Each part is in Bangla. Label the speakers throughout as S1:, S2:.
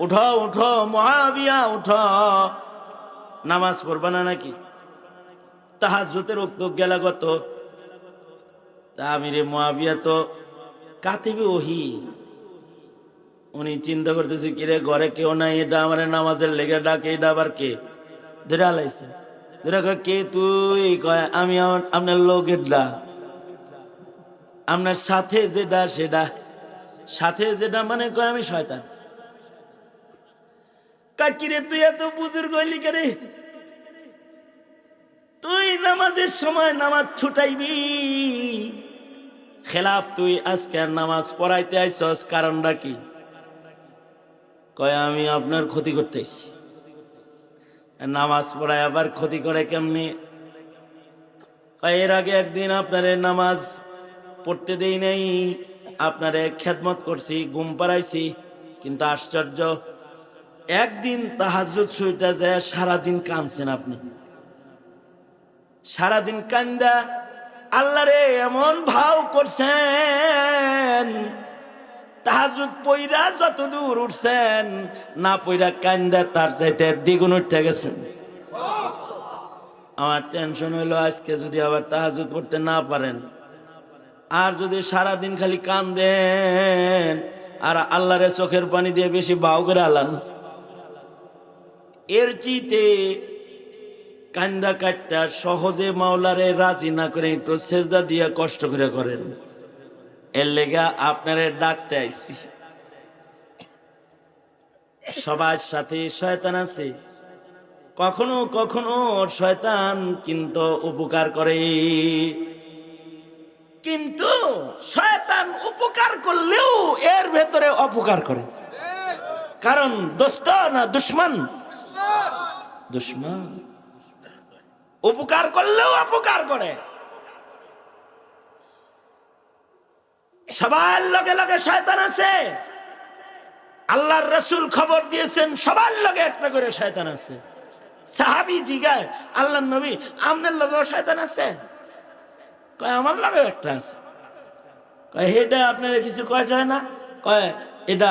S1: উঠো উঠো, মহাবিয়া, উঠো। নামাজ পড়বা না নাকি? তাহাজুতের উক্ত গেলা গত তা। আমি রে মহাবিয়া তো কাতিবি ওহি। উনি চিন্তা করতেছে, কিরে, ঘরে কেউ নাই, এটা আমার নামাজের লেগে ডাকে, এটা আবার কে? ধরে আলাইছে। ধরে কে তুই? কয়, আমি আমার, আপনার লোক এটা আপনার সাথে যেটা, সেটা। সাথে যেটা মানে কয়, আমি শয়তান। কাকিরে, তুই এত বুজুর্গ হইলি রে তুই নামাজের সময় নামাজ ছুটাইবি। খেলাফ, তুই আজকে নামাজ পড়াইতে আইসস, কারণটা কি? কয়, আমি আপনার ক্ষতি করতে আইছি নামাজ পড়ায় আবার ক্ষতি করে কেমনি? এর আগে একদিন আপনারে নামাজ পড়তে দেই নাই, আপনারে খেদমত করছি, ঘুম পাড়াইছি, কিন্তু আশ্চর্য একদিন তাহাজুদ সুইটা যায়, সারাদিন কানছেন আপনি। সারাদিন কান্দা, আল্লাহ রে, এমন ভাও করছেন। তাহাজুদ পইরা যত দূর উঠছেন, না পইরা কান্দা, তার চাইতে দ্বিগুণ উঠে গেছেন। আমার টেনশন হইল, আজকে যদি আবার তাহাজুদ করতে না পারেন। আর যদি সারাদিন খালি কান্দেন, আর আল্লাহরে চোখের পানি দিয়ে বেশি বাউ করে আলান। এর চিতে কান্দা কাটটা সহজে মাওলারে রাজি না করে একটু সেজদা দিয়ে কষ্ট করে করেন। এর লেগা আপনারে ডাকতে আইছি। সবার সাথে শয়তান আছে। কখনো কখনো শয়তান কিন্তু উপকার করে। কিন্তু শয়তান উপকার করলেও এর ভেতরে অপকার করে। কারণ দোস্ত না দুশ্মন? দুশ্মন। উপকার করলেও অপকার করে। সবার লগে লগে শয়তান আছে। আল্লাহর রসুল খবর দিয়েছেন, সবার লগে একটা করে শয়তান আছে। সাহাবি জিগায় আল্লাহ নবী, আপনার লগেও শয়তান আছে? কয়, আমার লগেও একটা আছে। কয়, এটা আপনার কিছু কয়টা হয় না? কয়, এটা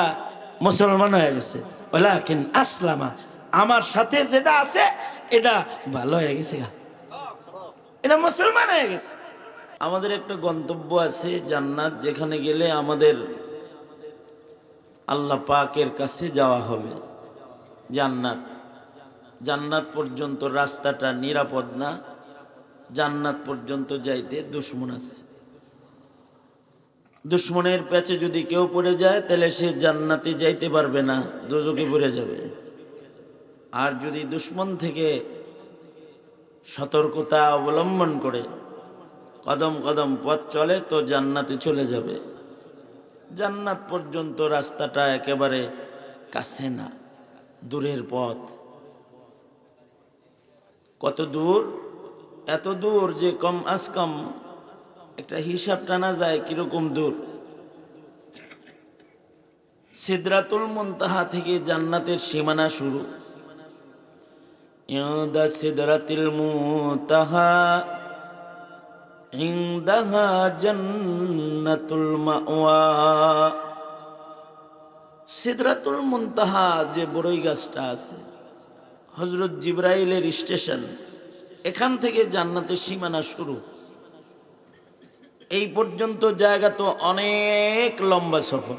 S1: মুসলমান হয়ে গেছে। ওলাকিন আসলামা। আমার সাথে যেটা আছে, এটা ভালো হয়ে গেছে এটা মুসলমান হয়ে গেছে। আমাদের একটা গন্তব্য আছে জান্নাত, যেখানে গেলে আমাদের আল্লাহ পাকের কাছে যাওয়া হবে। জান্নাত। জান্নাত পর্যন্ত রাস্তাটা নিরাপদ না, জান্নাত পর্যন্ত যাইতে দুশ্মন আছে। দুশ্মনের পেছে যদি কেউ পড়ে যায়, তাহলে সে জান্নাতে যাইতে পারবে না দোজকে পড়ে যাবে। আর যদি দুশ্মন থেকে সতর্কতা অবলম্বন করে কদম কদম পথ চলে, তো জান্নাতে চলে যাবে। জান্নাত পর্যন্ত রাস্তাটা একেবারে কাছে না, দূরের পথ। কত দূর? এত দূর যে কম আজ কম। একটা হিসাব টানা যায় কীরকম দূর? সিদ্রাতুল মুনতাহা থেকে জান্নাতের সীমানা শুরু। ইউদা সিদরাতিল মুনতাহা ইনদাহা জান্নাতুল মাওয়া সিদরাতুল মুনতাহা যে বড়ই গাছটা আছে হজরত জিব্রাইলের স্টেশন, এখান থেকে জান্নাতের সীমানা শুরু। এই পর্যন্ত জায়গা তো অনেক লম্বা সফর।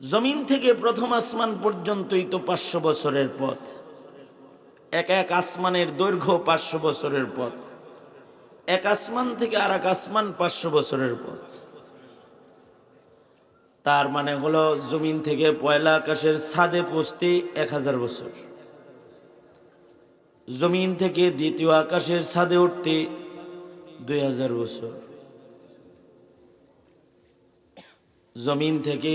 S1: জমিন থেকে প্রথম আসমান পর্যন্তই তো পাঁচশো বছরের পথ। এক এক আসমানের দৈর্ঘ্য পাঁচশো বছরের পথ। এক আসমান থেকে আর এক আসমান পাঁচশো বছরের পথ। তার মানে হলো জমিন থেকে পয়লা আকাশের ছাদে পৌঁছতে এক হাজার বছর। জমিন থেকে দ্বিতীয় আকাশের ছাদে উঠতে দুই হাজার বছর। জমিন থেকে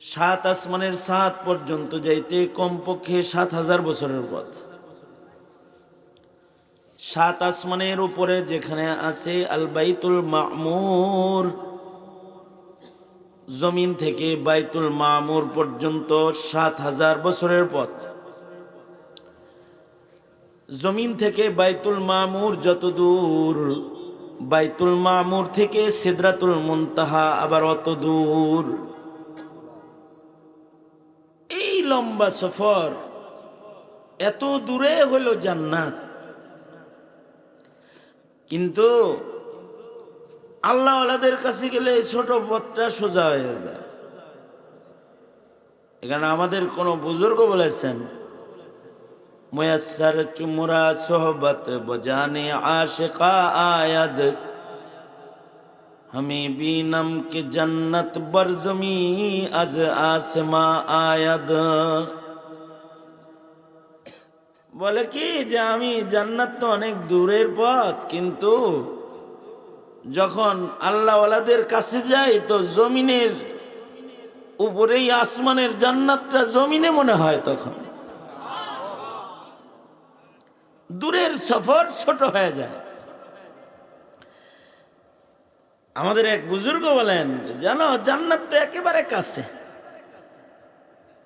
S1: সাত আসমানের সাত পর্যন্ত যাইতে কমপক্ষে সাত হাজার বছরের পথ। সাত আসমানের উপরে যেখানে আছে আল বাইতুল মামুর, জমিন থেকে বাইতুল মামুর পর্যন্ত সাত হাজার বছরের পথ। জমিন থেকে বাইতুল মামুর যত দূর বাইতুল মামুর থেকে সিদরাতুল মুনতাহা আবার অত দূর লম্বা সফর। এত দূরে হলো জান্নাত। কিন্তু আল্লাহওয়ালাদের কাছে গেলে এই ছোট পথটা সোজা হয়ে যায়। এখানে আমাদের কোনো বুজুর্গ বলেছেন, মুয়াসসার চুমরা সোহবত বজানে আশিকা আয়াদ हमें भी नम के जन्नत बरजमी अज आसमा आयद বলে কি যে আমি জান্নাত তো অনেক দূরের পথ কিন্তু যখন আল্লাহওয়ালাদের কাছে যাই তো জমিনের উপরেই আসমানের জান্নাতটা জমিনে মনে হয় তখন দূরের সফর ছোট হয়ে যায় আমাদের এক বুজুর্গ বলেন, জানো, জান্নাত তো একেবারে কাছে।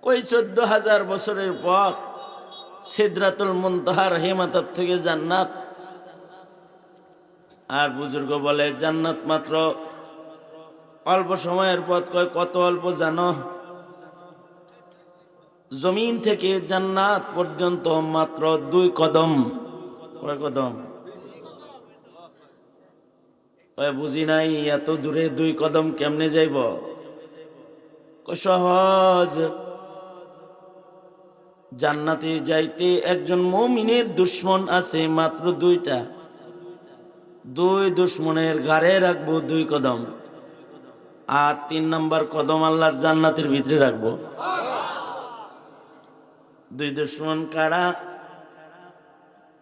S1: কই, চোদ্দ হাজার বছরের পথ সিদ্রাতুল মুনতাহার হেমাতার থেকে জান্নাত। আর বুজুর্গ বলে, জান্নাত মাত্র অল্প সময়ের পথ। কয়, কত অল্প জানো? জমিন থেকে জান্নাত পর্যন্ত মাত্র দুই কদম। কয়, কদম? বুঝি নাই, এত দূরে দুই কদম কেমনে যাইব? সহজ। জান্নাতে যাইতে একজন মমিনের দুশ্মন আছে মাত্র দুইটা। দুই দুশ্মনের গাড়ে রাখব দুই কদম। আর তিন নম্বর কদম আল্লাহর জান্নাতের ভিতরে রাখব। দুই দুশ্মন কারা?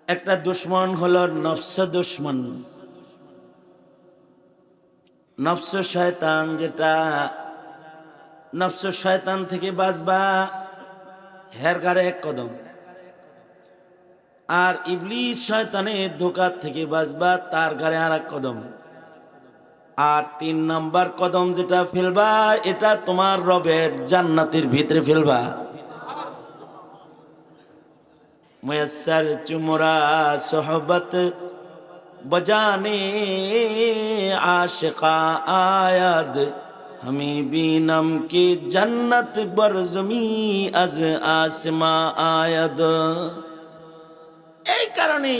S1: একটা দুশ্মন হলো নফস দুশ্মন। নফস শয়তান যেটা, নফস শয়তান থেকে বাঁচবা হের গাড়ে এক কদম। আর ইবলিশ শয়তানের ধোকার থেকে বাঁচবা তার গাড়ে আর এক কদম। আর তিন নাম্বার কদম যেটা ফেলবা, এটা তোমার রবের জান্নাতের ভিতরে ফেলবা। মুয়াসসার চুমরা, সোহবত بجانے عاشقا آید ہمیں بینم کی جنت برزمی আজ আসমা আয়াদ এই কারণে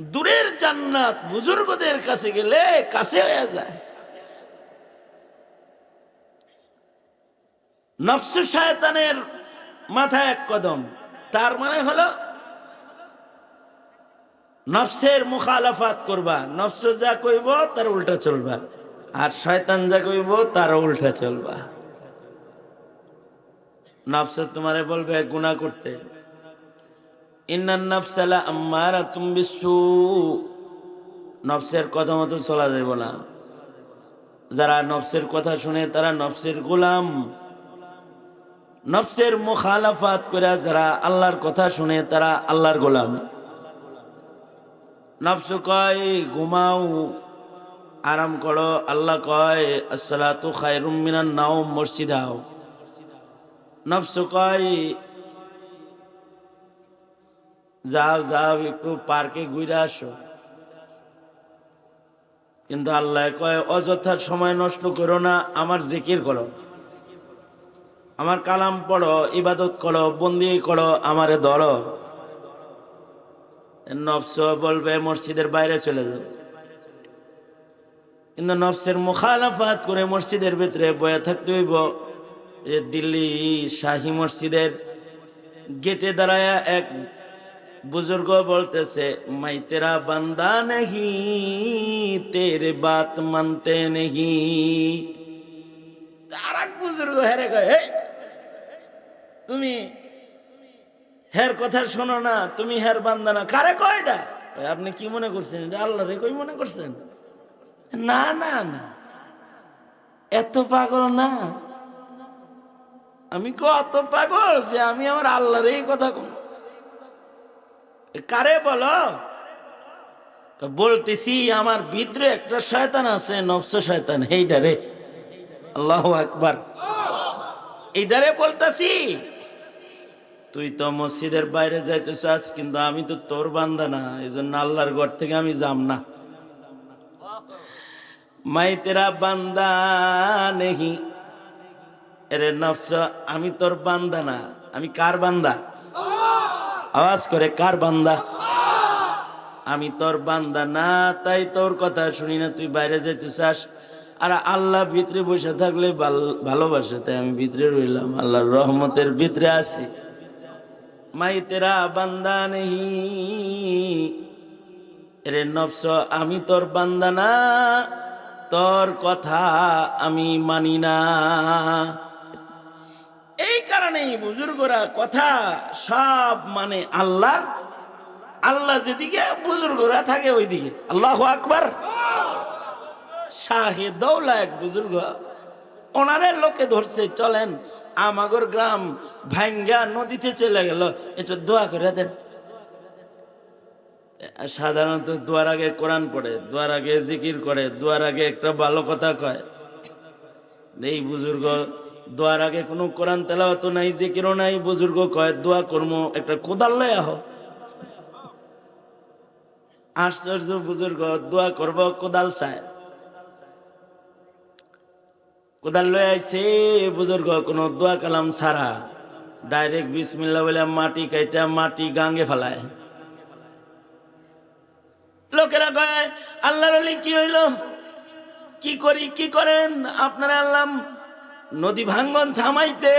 S1: দূরের জান্নাত বুজুর্গদের কাছে গেলে কাছে হয়ে যায় নফসু শায়তানের মাথায় এক কদম তার মানে হলো নফসের মুখালাফাত করবা। নফস যা কইব, তার উল্টা চলবা। আর শয়তান যা কইব তার উল্টা চলবা। নফস তোমারে বলবে, গুনাহ করতে। ইন্নান নফসালা আম্মারা তুমি বিশ্বু নফসের কথা মতো চলা যাইব না। যারা নফসের কথা শুনে, তারা নফসের গোলাম। নফসের মুখালাফাত করে যারা আল্লাহর কথা শুনে, তারা আল্লাহর গোলাম। নফস কয়, ঘুমাও। আরাম করো, আল্লাহ কয়, আসসালাতু খায়রুম মিনান নাও মসজিদ আও। নফস কয়, যাও যাও, একটু পার্কে ঘুরে আসো। কিন্তু আল্লাহ কয়, অযথা সময় নষ্ট করো না, আমার জিকির করো। আমার কালাম পড়ো, ইবাদত করো, বন্দি করো, আমারে ধরো। নফস বলবে মসজিদের বাইরে চলে যাও। কিন্তু নফসের মুখালাফাত করে মসজিদের ভিতরে বয়ে থাকতে হইব যে দিল্লি শাহী মসজিদের গেটে দাঁড়ায় এক বুজুর্গ বলতেছে মাই তেরা বান্দা নেহি তেরে বাত মানতে নেহি। আর এক বুজুর্গ হেরে "এই, তুমি হের কথা শোনো না, তুমি হের বান্দা না। কারে কয় এটা? আপনি কি মনে করছেন? এটা আল্লাহ রে কই মনে করছেন? না না না। এত পাগল না। আমি কত পাগল যে আমি আমার আল্লাহর এই কথা কারে বলো? বলতেছি, আমার ভিতরে একটা শয়তান আছে, নফস শয়তান। এইডারে আল্লাহ আকবার। এইডারে বলতাছি। তুই তো মসজিদের বাইরে যাইতে চাস কিন্তু আমি তো তোর বান্দা না এই জন্য আল্লাহর ঘর থেকে আমি যাম না। মাই তেরা বান্দা নেহি। এরে নফস, আমি তোর বান্দা না, আমি কার বান্দা? আওয়াজ করে, কার বান্দা? আমি তোর বান্দা না, তাই তোর কথা শুনি না, তুই বাইরে যেতে চাস আর আল্লাহ ভিতরে বসে থাকলে ভাল- ভালোবাসে, তাই আমি ভিতরে রইলাম, আল্লাহর রহমতের ভিতরে আছি। মাই তেরা বান্দা নেহি। রে নফস, আমি তোর বান্দা না। তোর কথা আমি মানি না। এই কারণেই বুজুর্গরা কথা সব মানে আল্লাহর। আল্লাহ যেদিকে বুজুর্গরা থাকে ওইদিকে। আল্লাহ আকবার। শাহে দৌলা এক বুজুর্গ। ওনারে লোকে ধরছে, চলেন, আমাগর গ্রাম ভাঙ্গা নদীতে চলে গেল, একটু দোয়া করে দেন। সাধারণত দোয়ার আগে কোরআন পড়ে, দোয়ার আগে জিকির করে, দোয়ার আগে একটা ভালো কথা কয়। এই বুজুর্গ, দোয়ার আগে কোনো কোরআন তেলাওয়াত নাই, জিকিরও নাই, বুজুর্গ কয়, দোয়া কর্ম, একটা কোদাল লয় আহ। আশ্চর্য বুজুর্গ, দোয়া করব কোদাল চায় কোদাল লয়ে আইছে, বুজুর্গ, কোনো দোয়া কালাম ছাড়া। ডাইরেক্ট বিসমিল্লা বলে মাটি কাইটা মাটি গাঙ্গে ফেলায়। লোকেরা কয়, আল্লাহর আলী কি হইল? কি করি, কি করেন? আপনারা আল্লাহ নদী ভাঙ্গন থামাইতে।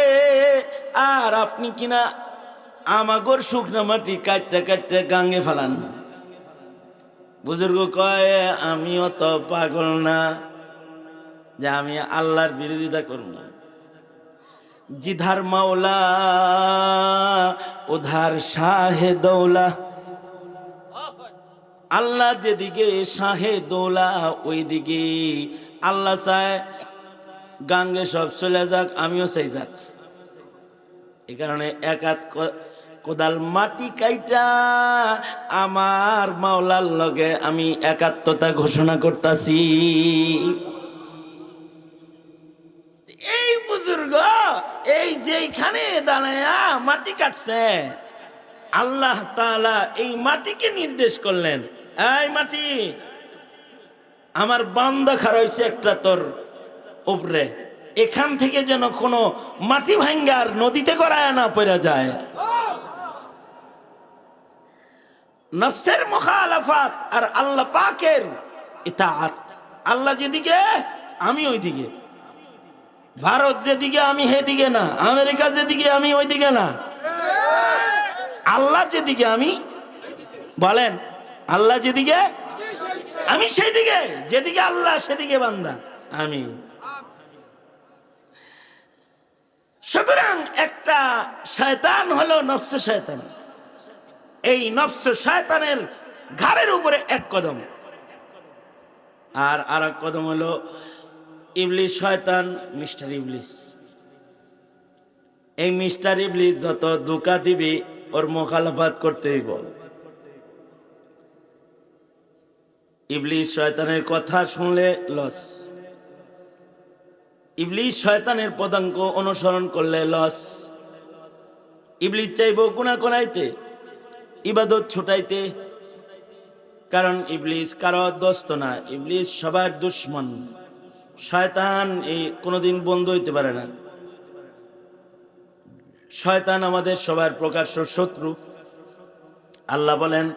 S1: আর আপনি কিনা আমাগর শুকনা মাটি কাটতে কাটতে গাঙ্গে ফেলান? বুজুর্গ কয়, আমিও তো পাগল না। যে আমি আল্লাহর বিরোধিতা করব না। জিধার মাওলা, উধার শাহে দৌলা। আল্লাহ যেদিকে শাহে দৌলা ওই দিকে আল্লাহ চায়, গাঙ্গে সব চলে যাক, আমিও চাই যাক। এই কারণে একাত কোদাল মাটি কাইটা, আমার মাওলার লগে আমি একাত্মতা ঘোষণা করতাছি। এই যেইখানে দাঁড়ায়া মাটি কাটছে, আল্লাহ তাআলা এই মাটিকে নির্দেশ করলেন, এই মাটি, আমার বান্দা খারাইছে একটা তোর উপরে, এখান থেকে যেন কোনো মাটি ভাঙ্গার নদীতে করায় না পড়া যায়। নফসের মুখালাফাত আর আল্লাহ পাকের ইতাআত, আল্লাহ যেদিকে, আমি ওইদিকে। ভারত যেদিকে, আমি হেদিকে না। আমেরিকা যেদিকে, আমি ওইদিকে না। আল্লাহ যেদিকে, আমি বলেন, আল্লাহ যেদিকে, আমি সেই দিকে যেদিকে আল্লাহ, সেদিকে বান্দা। আমি সুতরাং একটা শয়তান হলো নফস শয়তান। এই নফস শয়তানের ঘাড়ের উপরে এক কদম। আর আর এক কদম হলো ইবলিস শয়তান, মিস্টার ইবলিস। এই মিস্টার ইবলিস যত দুকা দিবি, ওর মোখালাফাত করতে হইব। ইবলিস শয়তানের কথা শুনলে লস। ইবলিস শয়তানের পদাঙ্ক অনুসরণ করলে লস। ইবলিস চাইব গুণা করাইতে, ইবাদত ছুটাইতে। কারণ ইবলিস কারও দোস্ত না, ইবলিস সবার দুশ্মন। শয়তান এই কোনোদিন বন্ধু হইতে পারে না। শয়তান আমাদের সবার প্রকাশ্য শত্রু। আল্লাহ বলেন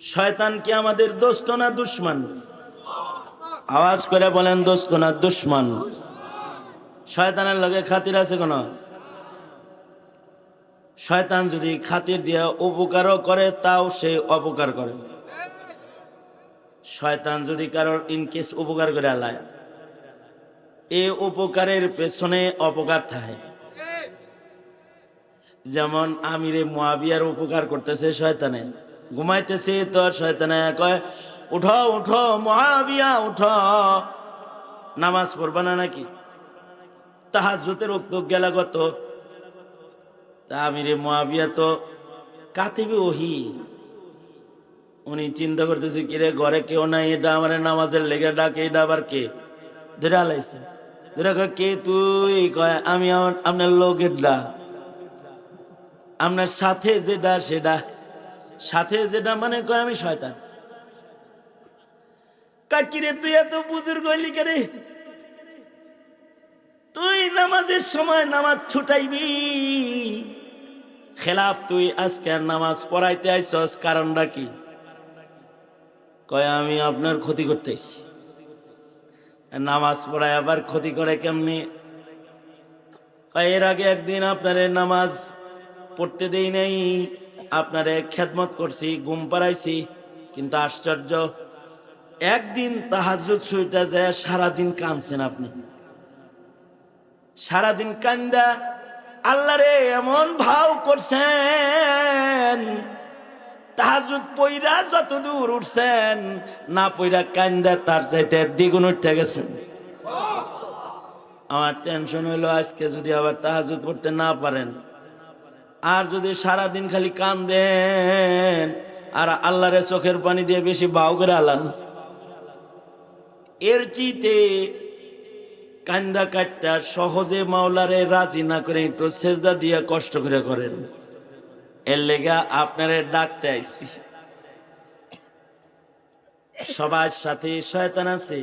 S1: শয়তান কি আমাদের দোস্ত না দুশ্মন? আওয়াজ করে বলেন, দোস্ত না, দুশ্মন। শয়তানের লগে খাতির আছে কোন? শয়তান যদি খাতির দিয়া উপকারও করে, তাও সে অপকার করে। শয়তান যদি কারোর ইনকেস উপকার করে আলায়, এ উপকারের পেছনে অপকার থাকে। যেমন আমিরে মুয়াবিয়ার উপকার করতেছে শয়তানে। ঘুমাইতেছে তো শয়তানে কয় উঠো উঠো মুয়াবিয়া উঠো। নামাজ পড়বা না নাকি? তাহাজুতের উক্ত গেলাগত তা। আমিরে মুয়াবিয়া তো কাতিবে ওহি। উনি চিন্তা করতেছে, কিরে, ঘরে কেউ নাই, এটা আমার নামাজের লেগে ডাকে, এটা আবার কে? ধরে আলাইছে। ধরে কে তুই? কয়, আমি আমার, আপনার লোকের ডা আপনার সাথে যেটা, সেটা। সাথে যেটা মানে কয়, আমি শয়তান। কাকিরে, তুই এত বুজুর্গ হইলি রে তুই নামাজের সময় নামাজ ছুটাইবি। খেলাফ, তুই আজকে নামাজ পড়াইতে আইসস কারণটা কি? কয়, আমি আপনার ক্ষতি করতে আইছি নামাজ পড়ায় আবার ক্ষতি করে কেমনি? এর আগে একদিন আপনার নামাজ পড়তে দেই নাই, আপনারে খেদমত করছি, ঘুম পাড়াইছি, কিন্তু আশ্চর্য একদিন তাহাজুদ সুইটা যায়, সারাদিন কানছেন আপনি। সারাদিন কান্দা, আল্লাহ রে, এমন ভাও করছেন। তাহাজুদ পইরা যত দূর উঠছেন, না পইরা কান্দা, তার চাইতে দ্বিগুণ উঠে গেছেন। আমার টেনশন হইল, আজকে যদি আবার তাহাজুদ পড়তে না পারেন, আর যদি সারাদিন খালি কান্দেন, আর আল্লাহরে চোখের পানি দিয়ে বেশি বাউ করে আলান। এর চিতে কান্দা কাটটা সহজে মাওলারে রাজি না করে একটু সেজদা দিয়া কষ্ট করে করেন। এর লেগা আপনারে ডাকতে আইছি। সবার সাথে শয়তান আছে।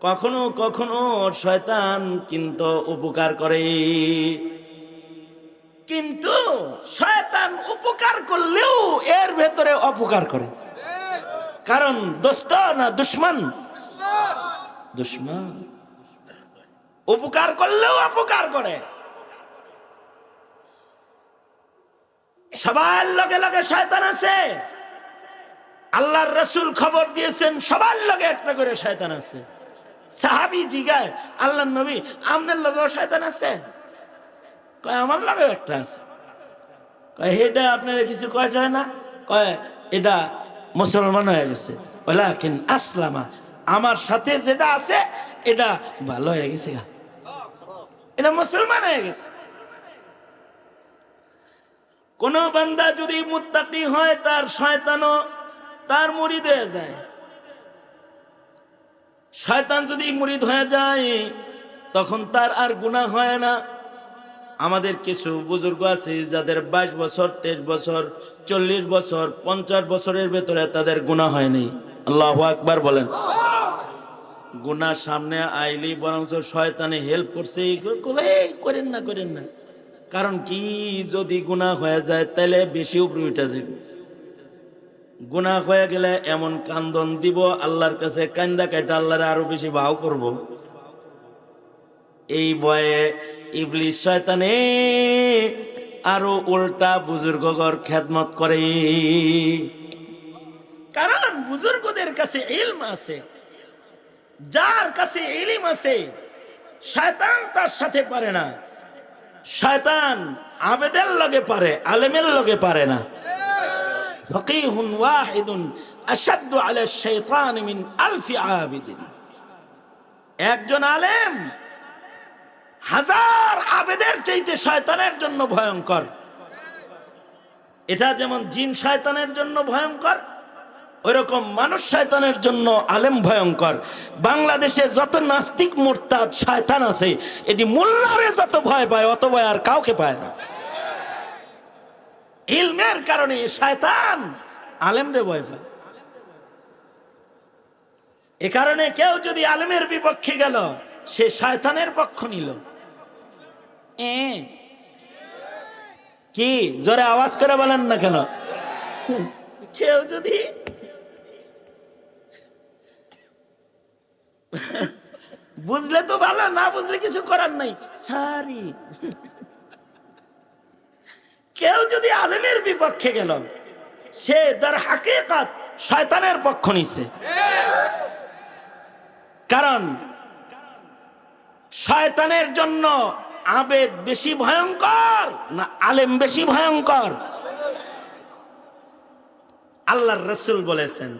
S1: কখনো কখনো শয়তান কিন্তু উপকার করে। কিন্তু শয়তান উপকার করলেও এর ভেতরে অপকার করে। কারণ দোস্ত না দুশ্মন? দুশ্মন। উপকার করলেও অপকার করে। সবার লগে লগে শয়তান আছে। আল্লাহর রসুল খবর দিয়েছেন, সবার লগে একটা করে শয়তান আছে। সাহাবি জিগায় আল্লাহ নবী, আপনার লগেও শয়তান আছে? কয়, আমার লগেও একটা আছে। কয়, এটা আপনার কিছু হয় না? কয়, এটা মুসলমান হয়ে গেছে। আসলামা আমার সাথে যেটা আছে, এটা ভালো হয়ে গেছে গা। এটা মুসলমান হয়ে গেছে। কোন বান্দা যদি মুত্তাকি হয়, তার শয়তানও তার মুরিদ হয়ে যায়। শয়তান যদি মুরিদ হয়ে যায়, তখন তার আর গুনাহ হয় না। আমাদের কিছু বুজুর্গ আছে, যাদের বাইশ বছর, তেইশ বছর, চল্লিশ বছর, পঞ্চাশ বছরের ভেতরে তাদের গুণা হয়নি আল্লাহ আকবার বলেন। গুনাহ সামনে আইলি বরং শয়তানে হেল্প করছে করেন না করেন না। কারণ কি, যদি গুনাহ হয়ে যায় তাহলে বেশি উপরে উঠে যাবে। গুনাহ হয়ে গেলে এমন কান্দন দিব, আল্লাহর কাছে কান্দা কাটা আল্লাহর আরও বেশি ভাও করব। এই বয়ে ইবলিশ শয়তানে আরও উল্টা বুজুর্গগর খেদমত করে। কারণ বুজুর্গদের কাছে ইলম আছে। যার কাছে ইলিম আছে, শয়তান তার সাথে পারে না। শয়তান আবেদের লগে পারে, আলেমের লগে পারে না। ফকিহুন ওয়াহিদুন আশাদ্দু আলা শাইতান মিন আলফি আবিদিন। একজন আলেম হাজার আবেদের চাইতে শয়তানের জন্য ভয়ঙ্কর। এটা যেমন জিন শয়তানের জন্য ভয়ঙ্কর ওইরকম মানুষ শয়তানের জন্য আলেম ভয়ঙ্কর। বাংলাদেশে যত নাস্তিক মোরতাদ শয়তান আছে, এটি মোল্লারে যত ভয় পায়, অত ভয় আর কাউকে পায় না। ইলমের কারণে শয়তান আলেমরে ভয় পায়। এ কারণে কেউ যদি আলেমের বিপক্ষে গেল, সে শয়তানের পক্ষ নিল। কি, জোরে আওয়াজ করে বলেন না কেন? কেউ যদি বুঝলে তো ভালো, না বুঝলে কিছু করার নাই। সারি কেউ যদি আলেমের বিপক্ষে গেল, সে তার হাকিকাত শয়তানের পক্ষ নিছে। কারণ শয়তানের জন্য আবেদ বেশি ভয়ঙ্কর না আলেম বেশি ভয়ঙ্কর? আল্লাহর রসুল বলেছেন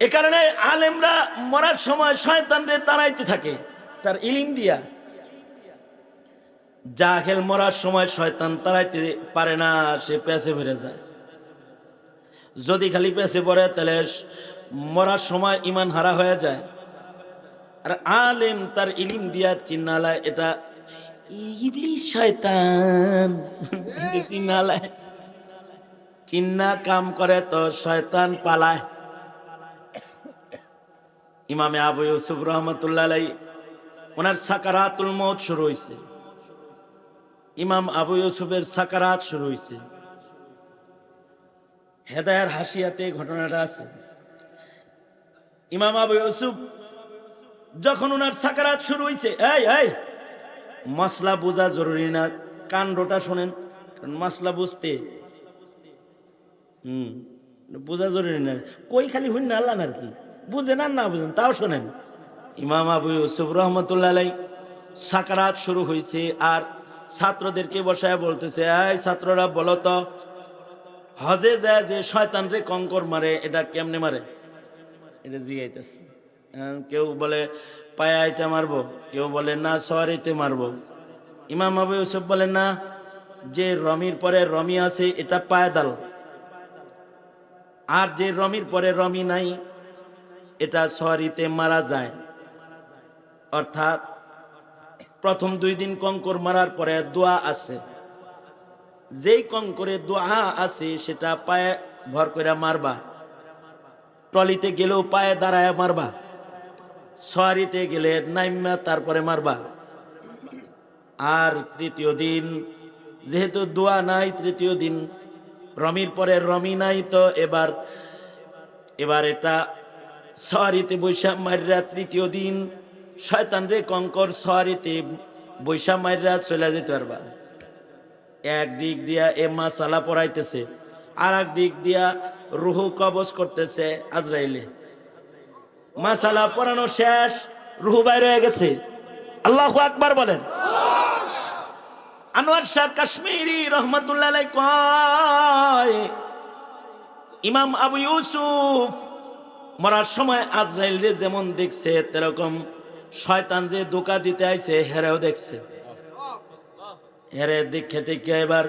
S1: এ কারণে আলেমরা মরার সময় শয়তানরে তাড়াইতে থাকে তার ইলিম দিয়া। জাহেল মরার সময় শয়তান তাড়াইতে পারে না সে পেছে ফিরে যায়। যদি খালি পেছে পড়ে তাহলে মরার সময় ইমান হারা হয়ে যায়। আর আলেম তার ইলিম দিয়া চিন্নালায় এটা ইবলিস শয়তান। চিন্নালায়। চিন্না কাম করে তো শয়তান পালায়। ইমামে আবু ইউসুফ রহমতুল্লাহ ওনার সাকারাতুল মত শুরু হয়েছে ইমাম আবু ইউসুফের সাকারাত শুরু হয়েছে হেদায়ার হাসিয়াতে ঘটনাটা আছে। ইমাম আবু ইউসুফ যখন ওনার সাকারাত শুরু হয়েছে এই এই, মশলা বোঝা জরুরি না, কাণ্ডটা শোনেন, কারণ মশলা বুঝতে হুম, বোঝা জরুরি না। কই খালি হইন না আল্লাহ আর কি? বুঝেন আর না বুঝেন, তাও শোনেন। ইমাম আবু ইউসুফ রহমতুল্লাহ সাকারাত শুরু হয়েছে আর ছাত্রদেরকে বসায় বলতেছে, এই ছাত্ররা বলো তো, হজে যায় যে শয়তান রে কঙ্কর মারে, এটা কেমনে মারে? এটা জিগাইতেছে। এখন কেউ বলে, পায়া এটা মারবো। কেউ বলে, না সওয়ারিতে মারবো। ইমাম আবু ইউসুফ বলে, না, যে রমির পরে রমি আছে, এটা পায়দাল আর যে রমির পরে রমি নাই এটা সওয়ারিতে মারা যায়। অর্থাৎ প্রথম দুই দিন কঙ্কর মারার পরে দোয়া আছে। যেই কঙ্করে দোয়া আছে, সেটা পায়ে ভর করে মারবা। ট্রলিতে গেলেও পায়ে দাঁড়ায় মারবা। সোয়ারিতে গেলে নাইমা তারপরে মারবা। আর তৃতীয় দিন, যেহেতু দোয়া নাই, তৃতীয় দিন রমির পরে রমি নাই, তো এবার এবার এটা সোয়ারিতে বৈশাখ মারিরা তৃতীয় দিন। শয়তান রে কঙ্কর সোয়ারিতে বৈশাখ মারিরা চলে যেতে পারবা। এক দিক দিয়া এ মাসালা পড়াইতেছে আর এক দিক দিয়া রুহু কবজ করতেছে আজরাইলে। মাসালা পড়ানো শেষ, রুহু বাইরে হয়ে গেছে। আল্লাহ আকবার বলেন। আনোয়ার শাহ কাশ্মীরি রহমতুল্লাহ কয়, ইমাম আবু ইউসুফ মরার সময় আজরাইল রে যেমন দেখছে, তেরকম শয়তান যে দোকা দিতে আইছে, হেরেও দেখছে। হেরে দেখে টেকে এবার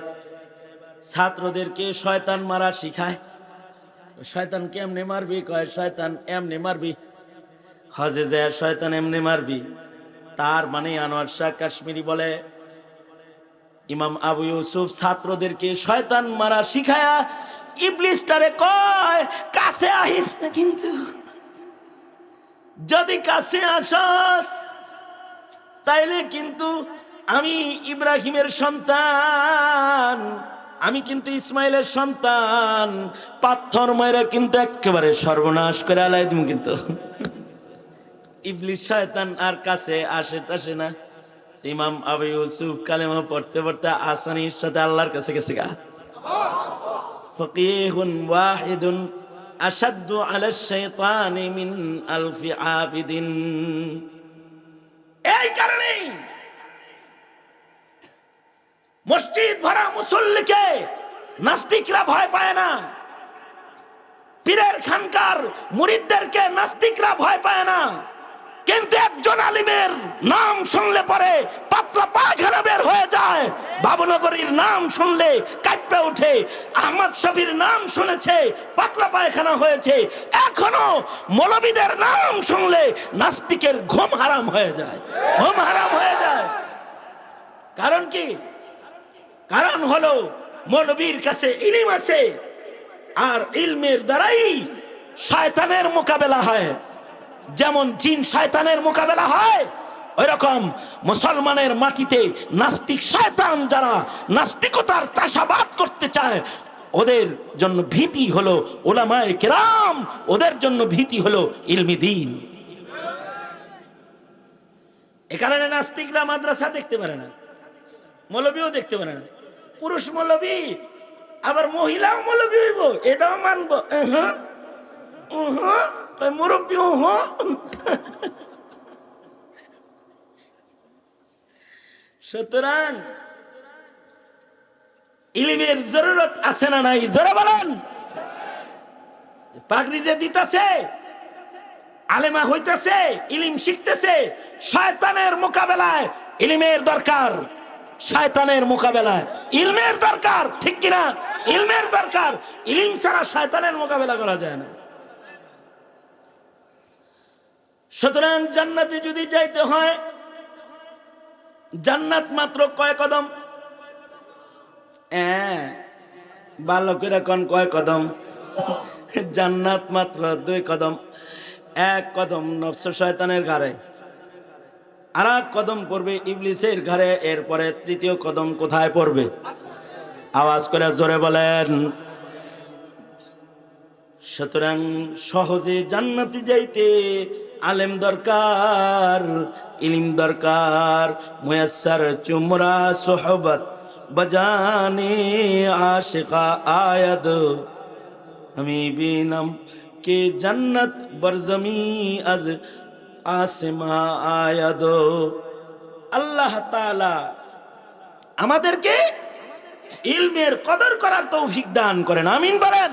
S1: ছাত্রদেরকে শয়তান মারা শিখায়। শয়তান কেমনে মারবি? কয়, শয়তান এমনি মারবি? হজে যায় শয়তান এমনি মারবি? তার মানে আনোয়ার শাহ কাশ্মীরি বলে, ইমাম আবু ইউসুফ ছাত্রদেরকে শয়তান মারা শিখায়া ইবলিসটারে কয়, কাছে আহিস না কিন্তু। যদি কাছে আসস, তাইলে কিন্তু আমি ইব্রাহিমের সন্তান, আমি কিন্তু ইসমাইলের সন্তান। পাথর মায়েরা কিন্তু একেবারে সর্বনাশ করে আলাই তুমি কিন্তু। ইবলিশ শয়তান আর কাছে আসে টাসে না। ইমাম আবু ইউসুফ কালেমা পড়তে পড়তে আসানির সাথে আল্লাহর কাছে গেছে গা। ফকিহুন ওয়াহিদুন আসাদ্দু আলা শাইতানি মিন আলফি আবিদিন। এই কারণেই মসজিদ ভরা মুসল্লিকে নাস্তিকরা ভয় পায় না। পীরের খানকার মুরিদদেরকে নাস্তিকরা ভয় পায় না। কিন্তু একজন আলিমের নাম শুনলে পরে পাতলা পায়খানা বের হয়ে যায়। বাবুনগরীর নাম শুনলে কাঁপে ওঠে। আহমদ শফির নাম শুনেছে, পাতলা পায়খানা হয়েছে। এখনও মৌলবীদের নাম শুনলে নাস্তিকের ঘুম হারাম হয়ে যায়। ঘুম হারাম হয়ে যায়। কারণ কি? কারণ হলো মৌলবীর কাছে ইলিম আছে, আর ইলমের দ্বারাই শয়তানের মোকাবেলা হয়। যেমন জিন শয়তানের মোকাবেলা হয় ওই রকম মুসলমানের মাটিতে নাস্তিক শয়তান যারা নাস্তিকতার চাষাবাদ করতে চায়, ওদের জন্য ভীতি হলো ওলামায় কেরাম, ওদের জন্য ভীতি হলো ইলমি দিন। এ কারণে নাস্তিকরা মাদ্রাসা দেখতে পারে না, মৌলবীও দেখতে পারে না। পুরুষ মৌলবী, আবার মহিলাও মৌলবী হইব, এটাও মানবো হ্যাঁ। মুরব্বী হ্যাঁ সুতরাং ইলিমের জরুরত আছে না নাই? জোরে বলেন। পাগড়ি যে দিতেছে, আলেমা হইতেছে, ইলিম শিখতেছে, শয়তানের মোকাবেলায় ইলিমের দরকার, শয়তানের মোকাবেলায়। ইলমের দরকার, ঠিক কিনা? ইলমের দরকার। ইলিম ছাড়া শয়তানের মোকাবেলা করা যায় না। সুতরাং জান্নাতে যদি যাইতে হয়, জান্নাত মাত্র কয় কদম? হ্যাঁ বালকেরা কোন কয় কদম? জান্নাত মাত্র দুই কদম। এক কদম নফস শয়তানের ঘাড়ে, আর এক কদম পড়বে ইবলিসের ঘাড়ে, এরপরে তৃতীয় কদম কোথায় পড়বে? আওয়াজ করে জোরে বলেন। সুতরাং সহজে জান্নাতি যাইতে আলেম দরকার, ইলিম দরকার মুয়াসার চুমরা সোহবত, বজানে আশিকা আয়াদ আমি বিনম কে জান্নাত বরজমি আজ আসমা আয়াদ আল্লাহ তালা আমাদেরকে ইলমের কদর করার তৌফিক দান করেন, আমিন বলেন।